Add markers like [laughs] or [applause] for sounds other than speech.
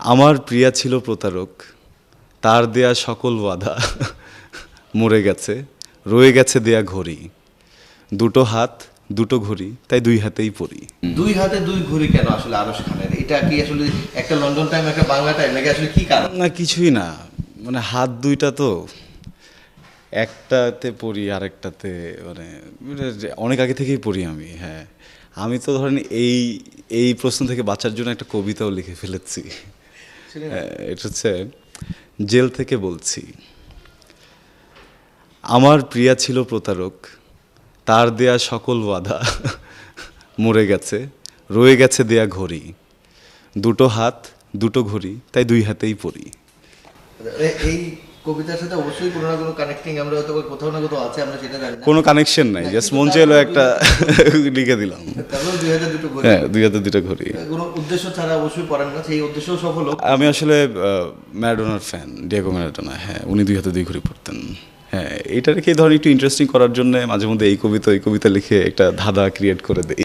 আমার প্রিয়া ছিল প্রতারক। তার দেয়া সকল বাধা মরে গেছে রয়ে গেছে দেয়া ঘড়ি। দুটো হাত দুটো ঘড়ি তাই দুই হাতেই পড়ি। দুই হাতে দুই ঘড়ি কেন আসলে আরশ খানের? এটা কি আসলে একটা লন্ডন টাইম একটা বাংলা টাইম নাকি আসলে কি কারণ? না কিছুই না। মানে হাত দুইটা তো একটাতে পড়ি আরেকটাতে মানে মানে অনেক আগে থেকেই পড়ি আমি হ্যাঁ। আমি তো ধরেন এই এই প্রশ্ন থেকে বাঁচার জন্য একটা কবিতাও লিখে ফেলেছি। এটা হচ্ছে জেল থেকে বলছি। আমার প্রিয়া ছিল প্রতারক তার দেয়া সকল বাধা [laughs] মরে গেছে রয়ে গেছে দেয়া ঘড়ি। দুটো হাত দুটো ঘড়ি তাই দুই হাতেই পড়ি। এই কবিতার সাথে অবশ্যই কোনো না কোনো কানেক্টিং আমরা হয়তো কোথাও না কোথাও আছে আমরা সেটা জানি কোনো কানেকশন নাই জাস্ট মন চাইলো একটা [laughs] লিখে দিলাম। তারপর দুই হাতে দুটো ঘড়ি। হ্যাঁ দুই হাতে দুটো ঘড়ি। কোনো উদ্দেশ্য ছাড়া অবশ্যই পড়েন না সেই উদ্দেশ্য সফল আমি আসলে ম্যারাডোনার ফ্যান ডিয়াগো ম্যারাডোনা হ্যাঁ উনি দুই হাতে দুই ঘড়ি পড়তেন। হ্যাঁ এইটা রেখে ধরেন একটু ইন্টারেস্টিং করার জন্য মাঝে মধ্যে এই কবিতা এই কবিতা লিখে একটা ধাঁধা ক্রিয়েট করে দেই।